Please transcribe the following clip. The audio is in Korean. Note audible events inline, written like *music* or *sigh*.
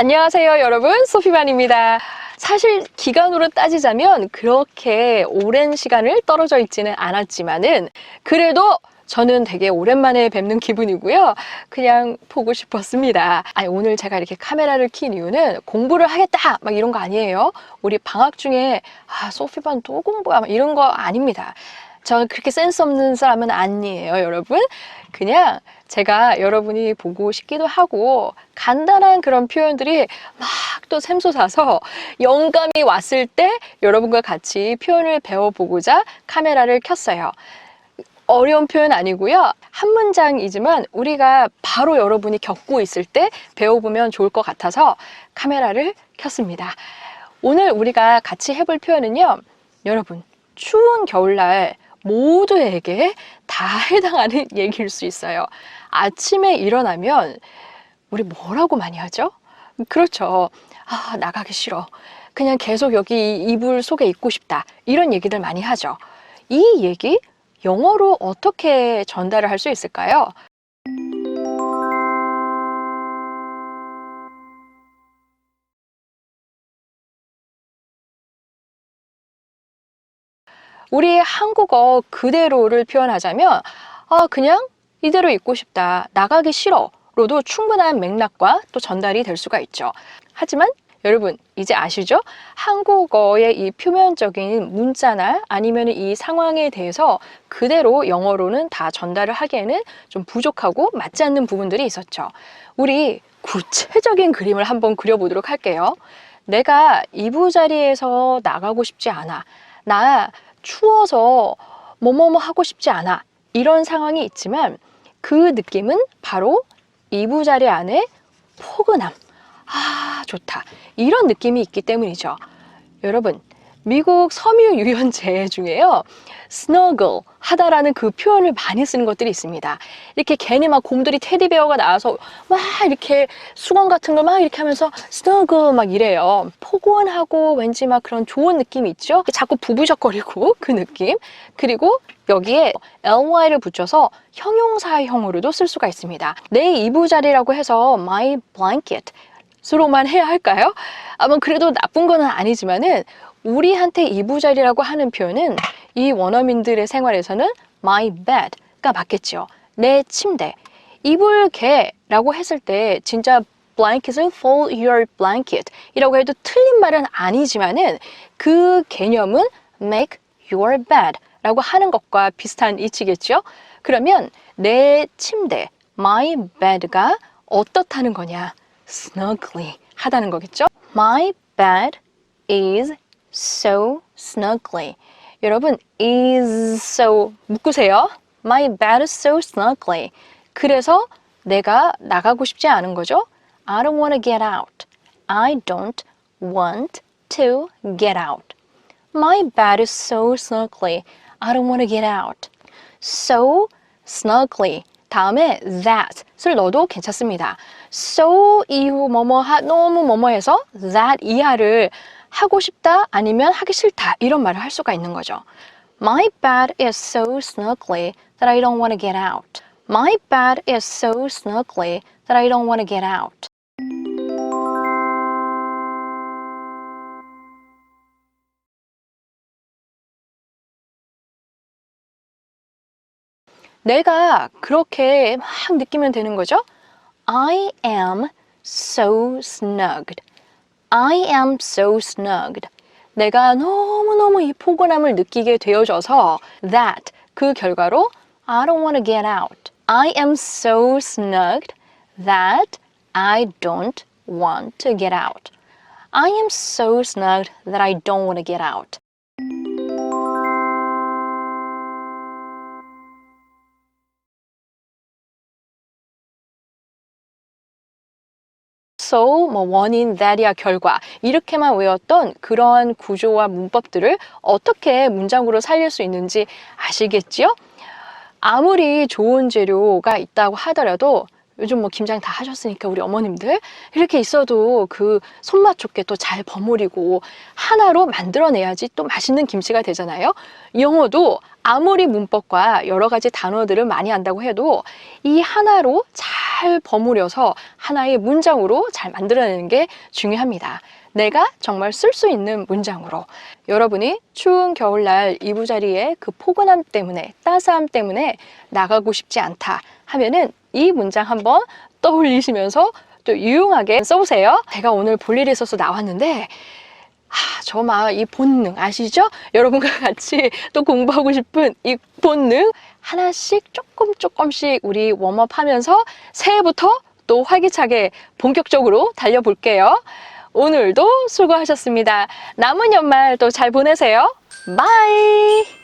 안녕하세요, 여러분. 소피반입니다. 사실 기간으로 따지자면 그렇게 오랜 시간을 떨어져 있지는 않았지만은 그래도 저는 되게 오랜만에 뵙는 기분이고요. 그냥 보고 싶었습니다. 아니, 오늘 제가 이렇게 카메라를 킨 이유는 공부를 하겠다! 막 이런 거 아니에요. 우리 방학 중에, 아, 소피반 또 공부야. 막 이런 거 아닙니다. 저는 그렇게 센스 없는 사람은 아니에요, 여러분. 그냥 제가 여러분이 보고 싶기도 하고 간단한 그런 표현들이 막 또 샘솟아서 영감이 왔을 때 여러분과 같이 표현을 배워보고자 카메라를 켰어요. 어려운 표현 아니고요. 한 문장이지만 우리가 바로 여러분이 겪고 있을 때 배워보면 좋을 것 같아서 카메라를 켰습니다. 오늘 우리가 같이 해볼 표현은요. 여러분, 추운 겨울날 모두에게 다 해당하는 *laughs* 얘기일 수 있어요. 아침에 일어나면 우리 뭐라고 많이 하죠? 그렇죠. 아, 나가기 싫어. 그냥 계속 여기 이불 속에 있고 싶다. 이런 얘기들 많이 하죠. 이 얘기 영어로 어떻게 전달을 할 수 있을까요? 우리 한국어 그대로를 표현하자면 아, 그냥 이대로 있고 싶다. 나가기 싫어. 로도 충분한 맥락과 또 전달이 될 수가 있죠. 하지만 여러분 이제 아시죠? 한국어의 이 표면적인 문자나 아니면 이 상황에 대해서 그대로 영어로는 다 전달을 하기에는 좀 부족하고 맞지 않는 부분들이 있었죠. 우리 구체적인 그림을 한번 그려보도록 할게요. 내가 이부 자리에서 나가고 싶지 않아. 나 추워서 뭐뭐뭐 하고 싶지 않아. 이런 상황이 있지만 그 느낌은 바로 이부자리 안에 포근함. 아, 좋다. 이런 느낌이 있기 때문이죠. 여러분, 미국 섬유 유연제 중에요. snuggle 하다라는 그 표현을 많이 쓰는 것들이 있습니다. 이렇게 괜히 막 곰돌이 테디베어가 나와서 막 이렇게 수건 같은 걸 막 이렇게 하면서 snuggle 막 이래요. 포근하고 왠지 막 그런 좋은 느낌이 있죠? 자꾸 부부적거리고 *laughs* 그 느낌. 그리고 여기에 ly를 붙여서 형용사형으로도 쓸 수가 있습니다. 내 이부자리라고 해서 my blanket 스로만 해야 할까요? 아마 그래도 나쁜 거는 아니지만은 우리한테 이부자리라고 하는 표현은 이 원어민들의 생활에서는 my bed가 맞겠죠. 내 침대. 이불 개라고 했을 때 진짜 blanket은 fold your blanket 이라고 해도 틀린 말은 아니지만은 그 개념은 make your bed 라고 하는 것과 비슷한 이치겠죠? 그러면 내 침대, my bed가 어떻다는 거냐? snugly 하다는 거겠죠? My bed is so snugly. 여러분, is so 묶으세요. My bed is so snugly. 그래서 내가 나가고 싶지 않은 거죠. I don't want to get out. I don't want to get out. My bed is so snugly. I don't want to get out. So snugly. 다음에 that을 넣어도 괜찮습니다. so 이후 뭐뭐 하, 너무 뭐뭐해서 that 이하를 하고 싶다 아니면 하기 싫다 이런 말을 할 수가 있는 거죠. My bed is so snugly that I don't want to get out. My bed is so snugly that I don't want to get out. 내가 그렇게 막 느끼면 되는 거죠. I am so snugged. I am so snugged. 내가 너무너무 이 포근함을 느끼게 되어져서 that 그 결과로 I don't want to get out. I am so snugged that I don't want to get out. I am so snugged that I don't want to get out. So 뭐 원인 that이야 결과 이렇게만 외웠던 그러한 구조와 문법들을 어떻게 문장으로 살릴 수 있는지 아시겠지요? 아무리 좋은 재료가 있다고 하더라도 요즘 뭐 김장 다 하셨으니까 우리 어머님들 이렇게 있어도 그 손맛 좋게 또 잘 버무리고 하나로 만들어내야지 또 맛있는 김치가 되잖아요. 영어도 아무리 문법과 여러 가지 단어들을 많이 한다고 해도 이 하나로 잘 버무려서 하나의 문장으로 잘 만들어내는 게 중요합니다. 내가 정말 쓸 수 있는 문장으로 여러분이 추운 겨울날 이부자리에 그 포근함 때문에 따스함 때문에 나가고 싶지 않다 하면은 이 문장 한번 떠올리시면서 또 유용하게 써보세요. 제가 오늘 볼 일이 있어서 나왔는데 아, 저 막 이 본능 아시죠? 여러분과 *laughs* 같이 또 공부하고 싶은 이 본능 하나씩 조금 조금씩 우리 웜업 하면서 새해부터 또 활기차게 본격적으로 달려볼게요. 오늘도 수고하셨습니다. 남은 연말 또 잘 보내세요. 바이!